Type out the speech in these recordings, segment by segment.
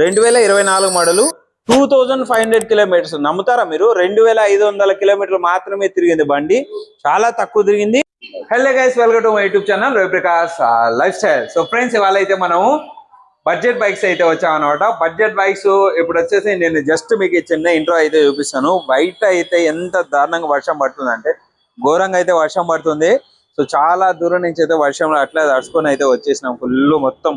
రెండు వేల ఇరవై నాలుగు model two thousand five hundred kilometres. నమ్ముతారా మీరు? రెండు వేల ఐదు వందల కిలోమీటర్లు మాత్రమే తిరిగింది బండి. చాలా తక్కువ తిరిగింది. Hello guys welcome to my YouTube channel Raviprakash lifestyle so friends ఇవాళ అయితే మనము బడ్జెట్ బైక్స్ అయితే వచ్చామన్నమాట. బడ్జెట్ బైక్స్ ఇప్పుడు వచ్చేసి నేను జస్ట్ మీకు చిన్న ఇంట్రో అయితే చూపిస్తాను. బయట అయితే ఎంత దారుణంగా వర్షం పడుతుందంటే ఘోరంగా అయితే వర్షం పడుతుంది. సో చాలా దూరం నుంచి అయితే వర్షంలో అట్లా తడుచుకొని అయితే వచ్చేసినాం. ఫుల్ మొత్తం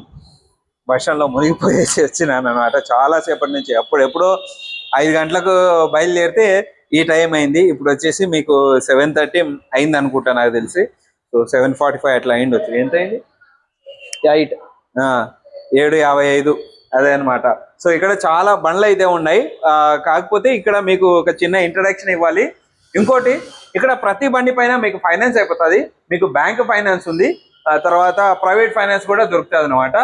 వర్షంలో మునిగిపోయేసి వచ్చినాను అనమాట చాలా సేపటి నుంచి. అప్పుడు ఎప్పుడో ఐదు గంటలకు బయలుదేరితే ఈ టైం అయింది. ఇప్పుడు వచ్చేసి మీకు సెవెన్ థర్టీ అయింది అనుకుంటా నాకు తెలిసి. సో సెవెన్ ఫార్టీ ఫైవ్ అట్లా అయింది వచ్చి. ఎంత అయింది? ఎయిట్. ఏడు యాభై ఐదు. అదే అన్నమాట. సో ఇక్కడ చాలా బండ్లు అయితే ఉన్నాయి. కాకపోతే ఇక్కడ మీకు ఒక చిన్న ఇంట్రడక్షన్ ఇవ్వాలి. ఇంకోటి ఇక్కడ ప్రతి బండి పైన మీకు ఫైనాన్స్ అయిపోతుంది. మీకు బ్యాంక్ ఫైనాన్స్ ఉంది. తర్వాత ప్రైవేట్ ఫైనాన్స్ కూడా దొరుకుతుంది అనమాట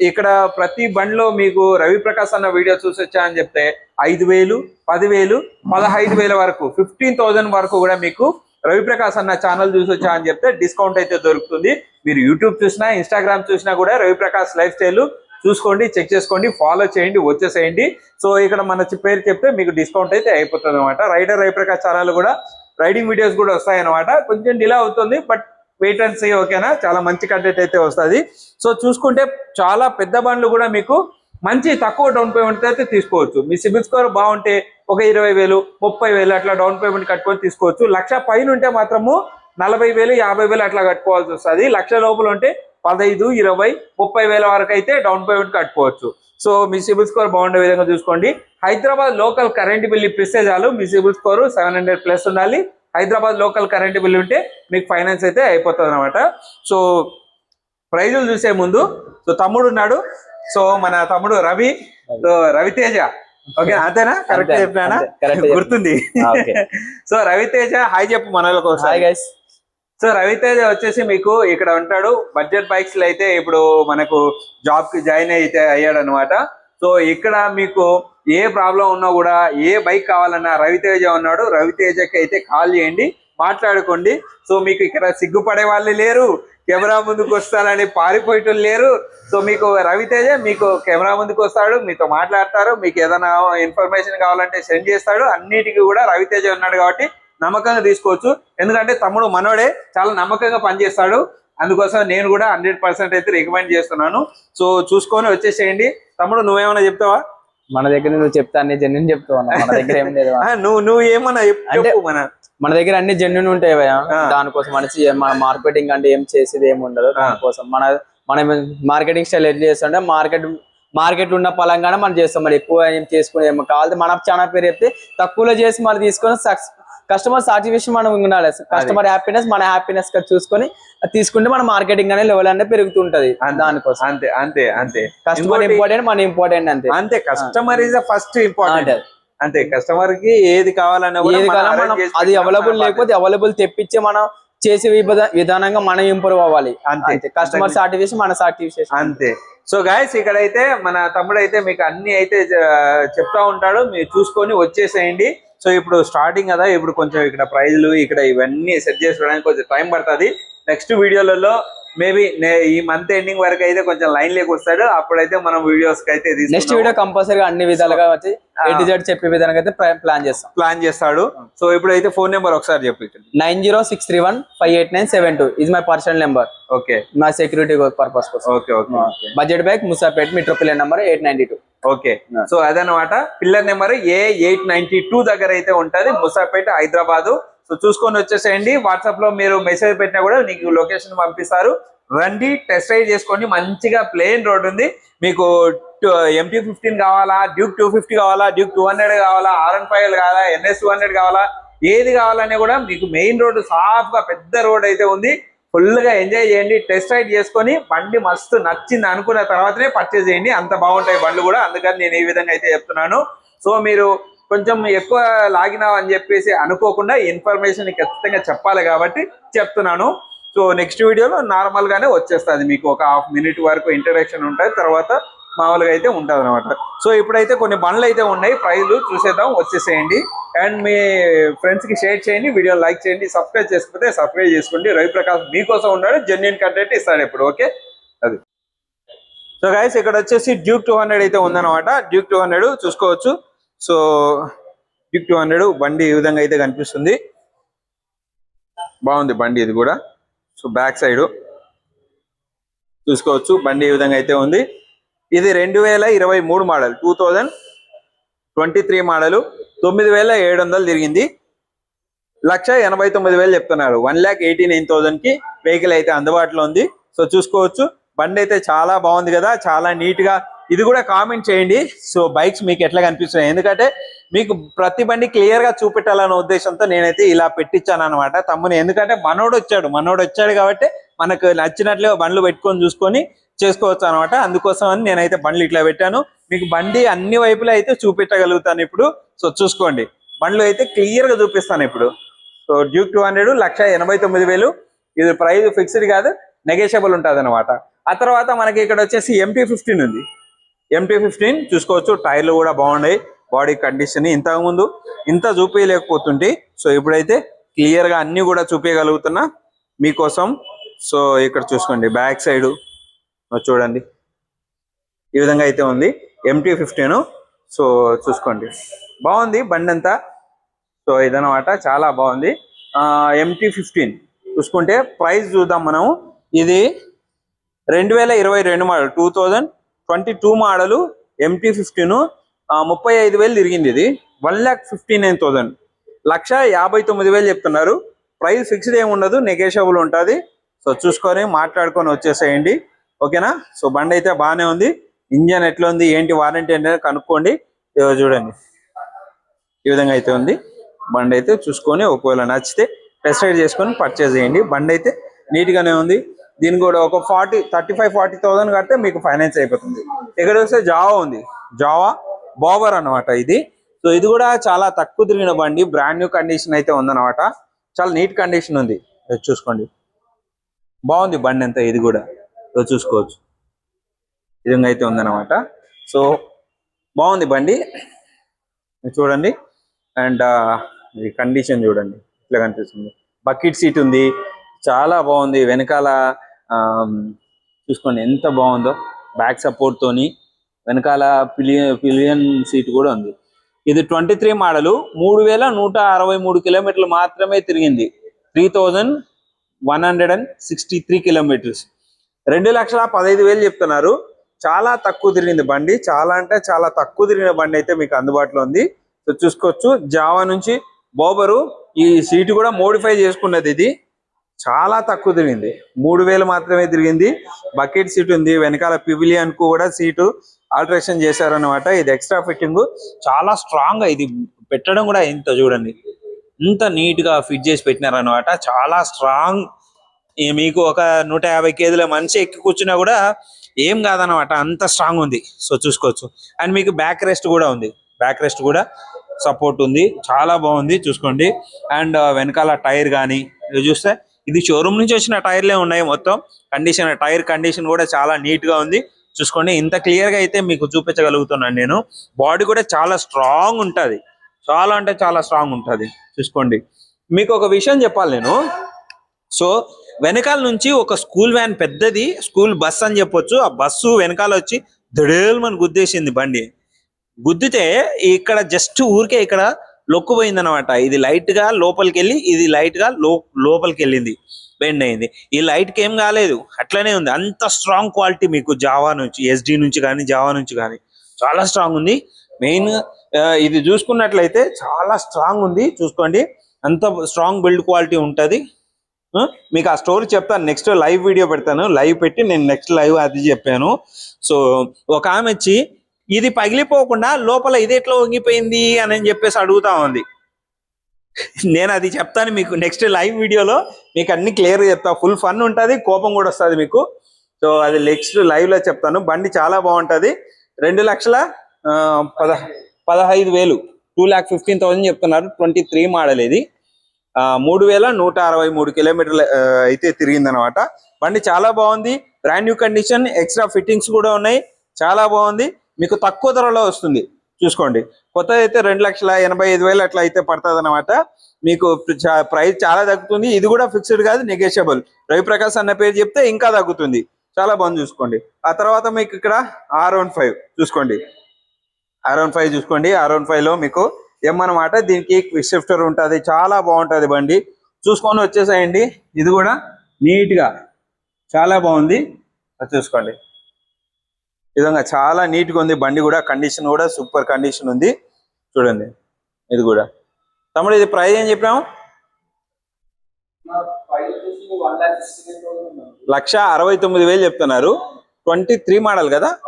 ఇక్కడ ప్రతి బండిలో మీకు రవిప్రకాష్ అన్న వీడియో చూసి అని చెప్తే ఐదు వేలు పదివేలు పదహైదు వేల వరకు ఫిఫ్టీన్ థౌజండ్ వరకు కూడా మీకు రవిప్రకాష్ అన్న ఛానల్ చూసి వచ్చా అని చెప్తే డిస్కౌంట్ అయితే దొరుకుతుంది. మీరు యూట్యూబ్ చూసినా ఇన్స్టాగ్రామ్ చూసినా కూడా రవి ప్రకాష్ లైఫ్ స్టైల్ చూసుకోండి చెక్ చేసుకోండి ఫాలో చేయండి వచ్చేసేయండి. సో ఇక్కడ మన చి- పేరు చెప్తే మీకు డిస్కౌంట్ అయితే అయిపోతుంది అనమాట రైడర్ రవి ప్రకాష్ ఛానల్ కూడా రైడింగ్ వీడియోస్ కూడా వస్తాయి అనమాట కొంచెం డిలే అవుతుంది బట్ వెయిట్ అండ్ సీ ఓకేనా చాలా మంచి కంటెంట్ అయితే వస్తుంది. సో చూసుకుంటే చాలా పెద్ద బండ్లు కూడా మీకు మంచి తక్కువ డౌన్ పేమెంట్ అయితే తీసుకోవచ్చు. మీ సిబిల్ స్కోర్ బాగుంటే ఒక ఇరవై వేలు ముప్పై వేలు అట్లా డౌన్ పేమెంట్ కట్టుకొని తీసుకోవచ్చు. లక్ష పైన ఉంటే మాత్రము నలభై వేలు యాభై వేలు అట్లా కట్టుకోవాల్సి వస్తుంది. లక్ష లోపల ఉంటే పదహైదు ఇరవై ముప్పై వేల వరకు అయితే డౌన్ పేమెంట్ కట్టుకోవచ్చు. సో మీ సిబిల్ స్కోర్ బాగుండే విధంగా చూసుకోండి. హైదరాబాద్ లోకల్ కరెంట్ బిల్ ఇప్పిస్తే చాలు. మీ CIBIL score seven hundred plus ఉండాలి. హైదరాబాద్ లోకల్ కరెంట్ బిల్ ఉంటే మీకు ఫైనాన్స్ అయితే అయిపోతుంది అనమాట సో ప్రైజులు చూసే ముందు సో తమ్ముడు ఉన్నాడు. సో మన తమ్ముడు రవి సో రవితేజ. ఓకే అంతేనా? కరెక్ట్ చెప్పినా. గుర్తుంది. సో రవితేజ హాయ్ చెప్పు మనలకు హాయ్ ఒకసారి గైస్. సో రవితేజ వచ్చేసి మీకు ఇక్కడ ఉంటాడు. బడ్జెట్ బైక్స్లో అయితే ఇప్పుడు మనకు జాబ్కి జాయిన్ అయితే అయ్యాడు అనమాట సో ఇక్కడ మీకు ఏ ప్రాబ్లం ఉన్నా కూడా ఏ బైక్ కావాలన్నా రవితేజ ఉన్నాడు రవితేజకి అయితే కాల్ చేయండి మాట్లాడుకోండి. సో మీకు ఇక్కడ సిగ్గుపడే వాళ్ళు లేరు కెమెరా ముందుకు వస్తారని పారిపోయేటోళ్ళు లేరు. సో మీకు రవితేజ మీకు కెమెరా ముందుకు వస్తాడు మీతో మాట్లాడతారు మీకు ఏదైనా ఇన్ఫర్మేషన్ కావాలంటే సెండ్ చేస్తాడు. అన్నిటికీ కూడా రవితేజ ఉన్నాడు కాబట్టి నమ్మకంగా తీసుకోవచ్చు. ఎందుకంటే తమ్ముడు మనోడే చాలా నమ్మకంగా పనిచేస్తాడు. అందుకోసం నేను కూడా హండ్రెడ్ పర్సెంట్ అయితే రికమెండ్ చేస్తున్నాను. సో చూసుకొని వచ్చేసేయండి. తమ్ముడు నువ్వేమైనా చెప్తావా? మన దగ్గర నువ్వు చెప్తా అన్ని జెన్యున్ చెప్తావు. మన దగ్గర ఏం లేదు నువ్వు నువ్వు ఏమన్నా అంటే- మన. మన దగ్గర అన్ని జెన్యున్ ఉంటాయి. దానికోసం మనిషి మన మార్కెటింగ్ అంటే ఏం చేసేది ఏమి ఉండదు. దానికోసం మన మనం మార్కెటింగ్ స్టైల్ ఎట్లా చేస్తుంటే మార్కెట్ మార్కెట్ ఉన్న పలంగానే మనం చేస్తాం. మరి ఎక్కువ ఏం చేసుకుని ఏమో కావాలి మన ఛానల్ పేరు చెప్తే తక్కువలో చేసి మనం తీసుకొని కస్టమర్ సాటిస్ఫాక్షన్ మనం ఉండాలి. కస్టమర్ హ్యాపీనెస్ మన హ్యాపీనెస్గా చూసుకొని తీసుకుంటే మన మార్కెటింగ్ అనే లెవెల్ అనేది పెరుగుతుంటది. దానికోసం. అంతే అంతే అంతే. కస్టమర్ ఇంపార్టెంట్ మన ఇంపార్టెంట్ అంతే. అంతే customer is the first important అంతే. కస్టమర్కి ఏది కావాలన్నా ఏది మనం కావాలో arrange మనం చేసి అది అవైలబుల్ లేకపోతే అవైలబుల్ తెప్పించి మనం చేసే విధ- విధానంగా మనం ఇంప్రూవ్ అవ్వాలి. అంతే. కస్టమర్. సాటిస్ఫాక్షన్ మన సాటిస్ఫాక్షన్ అంతే. సో గాయస్ ఇక్కడైతే మన తమ్ముడు అయితే మీకు అన్ని అయితే చెప్తా ఉంటాడు. మీరు చూసుకొని వచ్చేసేయండి. సో ఇప్పుడు స్టార్టింగ్ కదా ఇప్పుడు కొంచెం ఇక్కడ ప్రైజ్లు ఇక్కడ ఇవన్నీ సెట్ చేసుకోవడానికి కొంచెం టైం పడుతుంది. నెక్స్ట్ వీడియోలలో మేబీ ఈ మంత్ ఎండింగ్ వరకు అయితే కొంచెం లైన్ లేక వస్తాడు. అప్పుడైతే మనం వీడియోస్ అయితే నెక్స్ట్ వీడియో కంపల్సరీగా అన్ని విధాలుగా వచ్చి ఆ. ఏ టు జెడ్ చెప్పే విధానంగా అయితే ప్లాన్ చేస్తాం. ప్లాన్ చేస్తాడు. సో ఇప్పుడైతే ఫోన్ నెంబర్ ఒకసారి చెప్పు nine zero six three one five eight nine seven two. ఇది మై పర్సనల్ నెంబర్ ఓకే నా సెక్యూరిటీ పర్పస్ కోసం. Okay okay budget bag Moosapet metro pillar number eight ninety two okay. So అదనమాట pillar number A eight ninety two దగ్గర అయితే ఉంటది. Moosapet Hyderabad so చూసుకొని వచ్చేసేయండి. వాట్సాప్లో మీరు మెసేజ్ పెట్టినా కూడా నీకు లొకేషన్ పంపిస్తారు. రండి టెస్ట్ రైడ్ చేసుకోండి. మంచిగా ప్లేన్ రోడ్ ఉంది. మీకు ఎంటీ ఫిఫ్టీన్ కావాలా డ్యూక్ టూ ఫిఫ్టీ కావాలా డ్యూక్ టూ హండ్రెడ్ కావాలా ఆర్ఎన్ ఫైవ్ కావాలా ఎన్ఎస్ టూ హండ్రెడ్ కావాలా ఏది కావాలనే కూడా మీకు మెయిన్ రోడ్ సాఫ్గా పెద్ద రోడ్ అయితే ఉంది. ఫుల్గా ఎంజాయ్ చేయండి. టెస్ట్ రైడ్ చేసుకొని బండి మస్తు నచ్చింది అనుకున్న తర్వాతనే పర్చేజ్ చేయండి. అంత బాగుంటాయి బండ్లు కూడా. అందుకని నేను ఈ విధంగా అయితే చెప్తున్నాను. సో మీరు కొంచెం ఎక్కువ లాగినావు అని చెప్పేసి అనుకోకుండా ఇన్ఫర్మేషన్ ఖచ్చితంగా చెప్పాలి కాబట్టి చెప్తున్నాను. సో నెక్స్ట్ వీడియోలో నార్మల్ గానే వచ్చేస్తుంది. మీకు ఒక హాఫ్ మినిట్ వరకు ఇంట్రడక్షన్ ఉంటుంది తర్వాత మామూలుగా అయితే ఉంటుంది అనమాట సో ఇప్పుడైతే కొన్ని బండ్లు అయితే ఉన్నాయి. ప్రైజ్లు చూసేద్దాం. వచ్చేసేయండి. అండ్ మీ ఫ్రెండ్స్కి షేర్ చేయండి. వీడియో లైక్ చేయండి. సబ్స్క్రైబ్ చేసుకుంటే సబ్స్క్రైబ్ చేసుకోండి. రవి ప్రకాష్ మీకోసం ఉన్నాడు. జెన్యున్ కంటెంట్ ఇస్తాడు ఇప్పుడు ఓకే? అది. సో గైస్ ఇక్కడ వచ్చేసి డ్యూక్ టూ హండ్రెడ్ అయితే ఉందన్నమాట. డ్యూక్ టూ హండ్రెడ్ చూసుకోవచ్చు. సో డ్యూక్ టూ హండ్రెడ్ బండి ఈ విధంగా అయితే కనిపిస్తుంది. బాగుంది బండి ఇది కూడా. సో బ్యాక్ సైడ్ చూసుకోవచ్చు బండి ఈ విధంగా అయితే ఉంది. ఇది రెండు వేల ఇరవై మూడు model two thousand twenty three model తొమ్మిది వేల ఏడు వందలు తిరిగింది. లక్ష ఎనభై తొమ్మిది వేలు చెప్తున్నారు. వన్ ల్యాక్ ఎయిటీ నైన్ థౌసండ్కి వెహికల్ అయితే అందుబాటులో ఉంది. సో చూసుకోవచ్చు బండి అయితే చాలా బాగుంది కదా చాలా నీట్గా ఇది కూడా కామెంట్ చేయండి. సో బైక్స్ మీకు ఎట్లా కనిపిస్తున్నాయి? ఎందుకంటే మీకు ప్రతి బండి క్లియర్గా చూపెట్టాలనే ఉద్దేశంతో నేనైతే ఇలా పెట్టించాను అనమాట తమ్ముని ఎందుకంటే మనోడు వచ్చాడు. మనోడు వచ్చాడు కాబట్టి మనకు నచ్చినట్లుగా బండ్లు పెట్టుకొని చూసుకొని చేసుకోవచ్చు అనమాట అందుకోసం అని నేనైతే బండ్లు ఇట్లా పెట్టాను. మీకు బండి అన్ని వైపులా అయితే చూపెట్టగలుగుతాను ఇప్పుడు. సో చూసుకోండి. బండ్లు అయితే క్లియర్గా చూపిస్తాను ఇప్పుడు. సో డ్యూక్ టూ హండ్రెడ్ లక్ష ఎనభై తొమ్మిది వేలు. ఇది ప్రైస్ ఫిక్స్డ్ కాదు నెగేషియబుల్ ఉంటుంది అనమాట ఆ తర్వాత మనకి ఇక్కడ వచ్చేసి ఎంపీ ఫిఫ్టీన్ ఉంది. ఎంటీ ఫిఫ్టీన్ చూసుకోవచ్చు. టైర్లు కూడా బాగున్నాయి. బాడీ కండిషన్ ఇంతకు ముందు ఇంత చూపించలేకపోతుంటే సో ఇప్పుడైతే క్లియర్గా అన్నీ అన్ని కూడా చూపించగలుగుతున్నా మీకోసం. సో ఇక్కడ చూసుకోండి బ్యాక్ సైడ్. చూడండి. ఈ విధంగా అయితే ఉంది ఎంటీ ఫిఫ్టీన్ సో చూసుకోండి. బాగుంది బండి అంతా. సో ఇదనమాట చాలా బాగుంది. ఎంటీ ఫిఫ్టీన్ చూసుకుంటే ప్రైస్ చూద్దాం మనం ఇది రెండు వేల ఇరవై రెండు model two thousand twenty two model MT fifteen ముప్పై ఐదు వేలు తిరిగింది ఇది. One lakh fifty nine thousand. లక్ష యాభై తొమ్మిది వేలు చెప్తున్నారు. ప్రైస్ ఫిక్స్డ్ ఏమి ఉండదు నెగేషియబుల్ ఉంటుంది. సో చూసుకొని మాట్లాడుకొని వచ్చేసేయండి. ఓకేనా? సో బండి అయితే బాగానే ఉంది. ఇంజన్ ఎట్లా ఉంది ఏంటి వారంటీ అనేది కనుక్కోండి. ఏదో చూడండి. ఈ విధంగా అయితే ఉంది. బండి అయితే చూసుకొని ఒకవేళ నచ్చితే టెస్ట్ రైడ్ చేసుకొని పర్చేజ్ చేయండి. బండి అయితే నీట్గానే ఉంది. దీని కూడా ఒక forty thirty five forty thousand కడితే మీకు ఫైనాన్స్ అయిపోతుంది. ఇక్కడ వస్తే జావా ఉంది. జావా బాబర్ అన్నమాట ఇది. సో ఇది కూడా చాలా తక్కువ తిరిగిన బండి. బ్రాండ్ న్యూ కండిషన్ అయితే ఉందన్నమాట. చాలా నీట్ కండిషన్ ఉంది. చూసుకోండి. బాగుంది బండి అంతా ఇది కూడా. సో చూసుకోవచ్చు. విధంగా అయితే ఉందన్నమాట. సో బాగుంది బండి. చూడండి. అండ్ ఈ కండిషన్ చూడండి. ఇట్లా కనిపిస్తుంది. బకెట్ సీట్ ఉంది. చాలా బాగుంది. వెనకాల చూసుకోండి ఎంత బాగుందో. బ్యాక్ సపోర్ట్ తోని వెనకాల పిలియన్ పిలియన్ సీట్ కూడా ఉంది. ఇది ట్వంటీ త్రీ మోడలు. మూడు వేల నూట అరవై మూడు కిలోమీటర్లు మాత్రమే తిరిగింది. Three thousand one hundred and sixty three kilometres. రెండు లక్షల పదహైదు వేలు చెప్తున్నారు. చాలా తక్కువ తిరిగింది బండి. చాలా అంటే చాలా తక్కువ తిరిగిన బండి అయితే మీకు అందుబాటులో ఉంది. సో చూసుకోవచ్చు. జావా నుంచి బోబరు ఈ సీటు కూడా మోడిఫై చేసుకున్నది ఇది. చాలా తక్కువ తిరిగింది. మూడు వేలు మాత్రమే తిరిగింది. బకెట్ సీట్ ఉంది. వెనకాల పివిలియన్కు కూడా సీటు ఆల్టరేషన్ చేశారన్నమాట. ఇది ఎక్స్ట్రా ఫిట్టింగ్ చాలా స్ట్రాంగ్ ఇది పెట్టడం కూడా ఇంత చూడండి. ఇంత నీట్గా ఫిట్ చేసి పెట్టినారన్నమాట. చాలా స్ట్రాంగ్ మీకు ఒక నూట యాభై కేజీల మనిషి ఎక్కి కూర్చున్నా కూడా ఏం కాదనమాట అంత స్ట్రాంగ్ ఉంది. సో చూసుకోవచ్చు. అండ్ మీకు బ్యాక్ రెస్ట్ కూడా ఉంది. బ్యాక్ రెస్ట్ కూడా సపోర్ట్ ఉంది. చాలా బాగుంది. చూసుకోండి. అండ్ uh, వెనకాల టైర్ కానీ ఇది చూస్తే ఇది షోరూమ్ నుంచి వచ్చిన టైర్లే ఉన్నాయి మొత్తం. కండిషన్ టైర్ కండిషన్ కూడా చాలా నీట్గా ఉంది. చూసుకోండి ఇంత క్లియర్గా అయితే మీకు చూపించగలుగుతున్నాను నేను. బాడీ కూడా చాలా స్ట్రాంగ్ ఉంటుంది. చాలా అంటే చాలా స్ట్రాంగ్ ఉంటది. చూసుకోండి. మీకు ఒక విషయం చెప్పాలి నేను. సో వెనకాల నుంచి ఒక స్కూల్ వ్యాన్ పెద్దది స్కూల్ బస్ అని చెప్పొచ్చు. ఆ బస్సు వెనకాల వచ్చి దడేల్మని గుద్దేసింది బండి. గుద్దితే ఇక్కడ జస్ట్ ఊరికే ఇక్కడ లొక్కుపోయింది అనమాట ఇది లైట్గా లోపలికి వెళ్ళి ఇది లైట్గా లో లోపలికి వెళ్ళింది బెండ్ అయింది ఈ లైట్కి ఏం కాలేదు అట్లనే ఉంది. అంత స్ట్రాంగ్ క్వాలిటీ మీకు జావా నుంచి ఎస్డి నుంచి కానీ జావా నుంచి కానీ. చాలా స్ట్రాంగ్ ఉంది. మెయిన్ ఇది చూసుకున్నట్లయితే చాలా స్ట్రాంగ్ ఉంది. చూసుకోండి. అంత స్ట్రాంగ్ బిల్డ్ క్వాలిటీ ఉంటుంది. మీకు ఆ స్టోరీ చెప్తాను. నెక్స్ట్ లైవ్ వీడియో పెడతాను. లైవ్ పెట్టి నేను నెక్స్ట్ లైవ్ అది చెప్పాను. సో ఒక ఆమె వచ్చి ఇది పగిలిపోకుండా లోపల ఇది ఎట్లా వంగిపోయింది అని చెప్పేసి అడుగుతా ఉంది. నేను అది చెప్తాను మీకు నెక్స్ట్ లైవ్ వీడియోలో మీకు అన్ని క్లియర్ చెప్తా. ఫుల్ ఫన్ ఉంటుంది కోపం కూడా వస్తుంది మీకు. సో అది నెక్స్ట్ లైవ్లో చెప్తాను. బండి చాలా బాగుంటుంది. రెండు లక్షల పద పదహైదు వేలు. టూ ల్యాక్ ఫిఫ్టీన్ థౌసండ్ చెప్తున్నారు. ట్వంటీ త్రీ మోడల్ ఇది మూడు వేల నూట అరవై మూడు కిలోమీటర్లు అయితే తిరిగిందనమాట బండి చాలా బాగుంది. Brand new condition extra fittings కూడా ఉన్నాయి. చాలా బాగుంది. మీకు తక్కువ ధరలో వస్తుంది. చూసుకోండి. కొత్త అయితే రెండు లక్షల ఎనభై ఐదు వేలు అట్లా అయితే పడుతుంది అనమాట మీకు ప్రైస్ చాలా తగ్గుతుంది. ఇది కూడా ఫిక్స్డ్ కాదు నెగోషియబుల్. రవిప్రకాష్ అన్న పేరు చెప్తే ఇంకా తగ్గుతుంది. చాలా బాగుంది చూసుకోండి. ఆ తర్వాత మీకు ఇక్కడ ఆర్ వన్ ఫైవ్ చూసుకోండి. ఆర్ వన్ ఫైవ్ చూసుకోండి. ఆర్ వన్ ఫైవ్లో మీకు ఏమన్నమాట దీనికి క్విక్ షిఫ్టర్ ఉంటుంది. చాలా బాగుంటుంది బండి. చూసుకొని వచ్చేసేయండి. ఇది కూడా నీట్గా. చాలా బాగుంది. అది చూసుకోండి. విధంగా చాలా నీట్గా ఉంది. బండి కూడా కండిషన్ కూడా సూపర్ కండిషన్ ఉంది. చూడండి. ఇది కూడా. తమ్ముడు ఇది ప్రైస్ ఏం చెప్పినాము లక్ష అరవై తొమ్మిది వేలు చెప్తున్నారు. ట్వంటీ త్రీ మోడల్ కదా?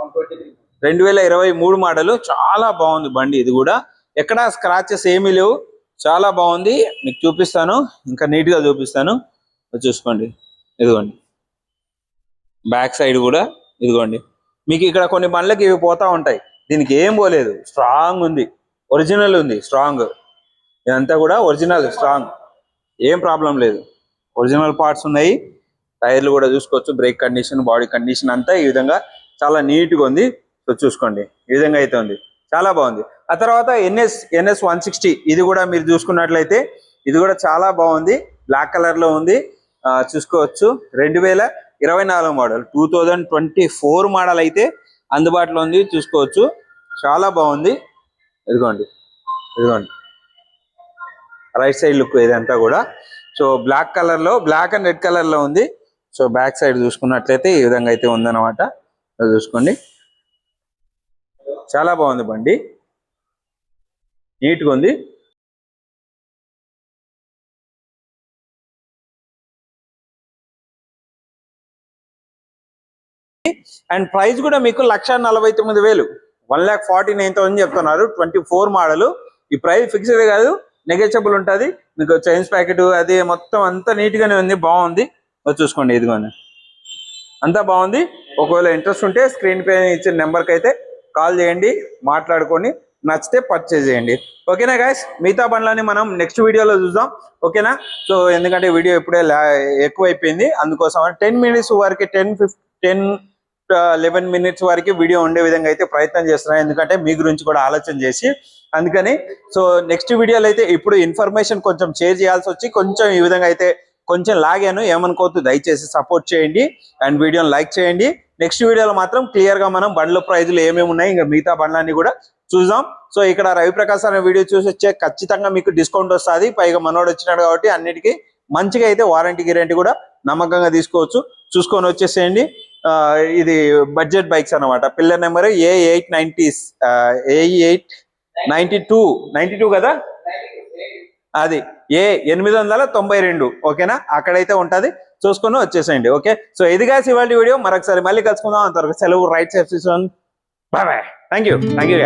రెండు వేల ఇరవై మూడు మోడల్. చాలా బాగుంది బండి ఇది కూడా. ఎక్కడ స్క్రాచెస్ ఏమీ లేవు. చాలా బాగుంది. మీకు చూపిస్తాను. ఇంకా నీట్గా చూపిస్తాను చూసుకోండి. ఇదిగోండి. బ్యాక్ సైడ్ కూడా. ఇదిగోండి. మీకు ఇక్కడ కొన్ని బండ్లకి ఇవి పోతా ఉంటాయి. దీనికి ఏం పోలేదు. స్ట్రాంగ్ ఉంది. ఒరిజినల్ ఉంది. స్ట్రాంగ్. ఇదంతా కూడా ఒరిజినల్ స్ట్రాంగ్. ఏం ప్రాబ్లం లేదు. ఒరిజినల్ పార్ట్స్ ఉన్నాయి. టైర్లు కూడా చూసుకోవచ్చు. బ్రేక్ కండిషన్ బాడీ కండిషన్ అంతా ఈ విధంగా చాలా నీట్గా ఉంది. సో చూసుకోండి. ఈ విధంగా అయితే ఉంది. చాలా బాగుంది. ఆ తర్వాత ఎన్ఎస్ ఎన్ఎస్ వన్ సిక్స్టీ. ఇది కూడా మీరు చూసుకున్నట్లయితే ఇది కూడా చాలా బాగుంది. బ్లాక్ కలర్లో ఉంది చూసుకోవచ్చు. రెండు వేల ఇరవై నాలుగు model. Two thousand twenty four model అయితే అందుబాటులో ఉంది. చూసుకోవచ్చు. చాలా బాగుంది. ఇదిగోండి. ఇదిగోండి. రైట్ సైడ్ లుక్ ఇదంతా కూడా. సో బ్లాక్ కలర్లో బ్లాక్ అండ్ రెడ్ కలర్లో ఉంది. సో బ్యాక్ సైడ్ చూసుకున్నట్లయితే ఈ విధంగా అయితే ఉందన్నమాట. చూసుకోండి. చాలా బాగుంది బండి. నీట్గా ఉంది. అండ్ ప్రైస్ కూడా మీకు లక్ష నలభై తొమ్మిది వేలు. One lakh forty nine thousand చెప్తున్నారు. Twenty four model. ఈ ప్రైస్ ఫిక్స్డ్ కాదు. నెగెచబుల్ ఉంటుంది. మీకు చైన్స్ ప్యాకెట్ అది మొత్తం అంతా నీట్గానే ఉంది. బాగుంది. చూసుకోండి ఇదిగోండి. అంతా బాగుంది. ఒకవేళ ఇంట్రెస్ట్ ఉంటే స్క్రీన్ పై ఇచ్చిన నెంబర్కి అయితే కాల్ చేయండి. మాట్లాడుకొని నచ్చితే పర్చేజ్ చేయండి. ఓకేనా గాయస్ మిగతా బండ్లని మనం నెక్స్ట్ వీడియోలో చూద్దాం. ఓకేనా? సో ఎందుకంటే వీడియో ఇప్పుడే ఎక్కువ అయిపోయింది అందుకోసం టెన్ మినిట్స్ వరకు ten fif ten eleven minutes వరకు వీడియో ఉండే విధంగా అయితే ప్రయత్నం చేస్తున్నాను ఎందుకంటే మీ గురించి కూడా ఆలోచన చేసి అందుకని సో నెక్స్ట్ వీడియోలో అయితే ఇప్పుడు ఇన్ఫర్మేషన్ కొంచెం షేర్ చేయాల్సి వచ్చి కొంచెం ఈ విధంగా అయితే కొంచెం లాగాను. ఏమనుకోవద్దు దయచేసి సపోర్ట్ చేయండి అండ్ వీడియోని లైక్ చేయండి. నెక్స్ట్ వీడియోలో మాత్రం క్లియర్గా మనం బండ్ల ప్రైజులు ఏమేమి ఉన్నాయి ఇంకా మిగతా బండ్లన్నీ కూడా చూద్దాం. సో ఇక్కడ రవిప్రకాశ్ అనే వీడియో చూసి వచ్చే ఖచ్చితంగా మీకు డిస్కౌంట్ వస్తుంది. పైగా మనోడు వచ్చినాడు కాబట్టి అన్నిటికీ మంచిగా అయితే వారంటీ గ్యారంటీ కూడా నమ్మకంగా తీసుకోవచ్చు. చూసుకొని వచ్చేసేయండి. ఇది బడ్జెట్ బైక్స్ అన్నమాట. Pillar number A eight nineties A eight ninety two ninety two కదా? అది ఏ ఎనిమిది వందల తొంభై రెండు ఓకేనా? అక్కడైతే ఉంటది. చూసుకొని వచ్చేసేయండి ఓకే? సో ఇది కాసి ఇవాళ వీడియో. మరొకసారి మళ్ళీ కలుసుకుందాం. అంతవరకు సెలవు ride safe bye bye thank you thank you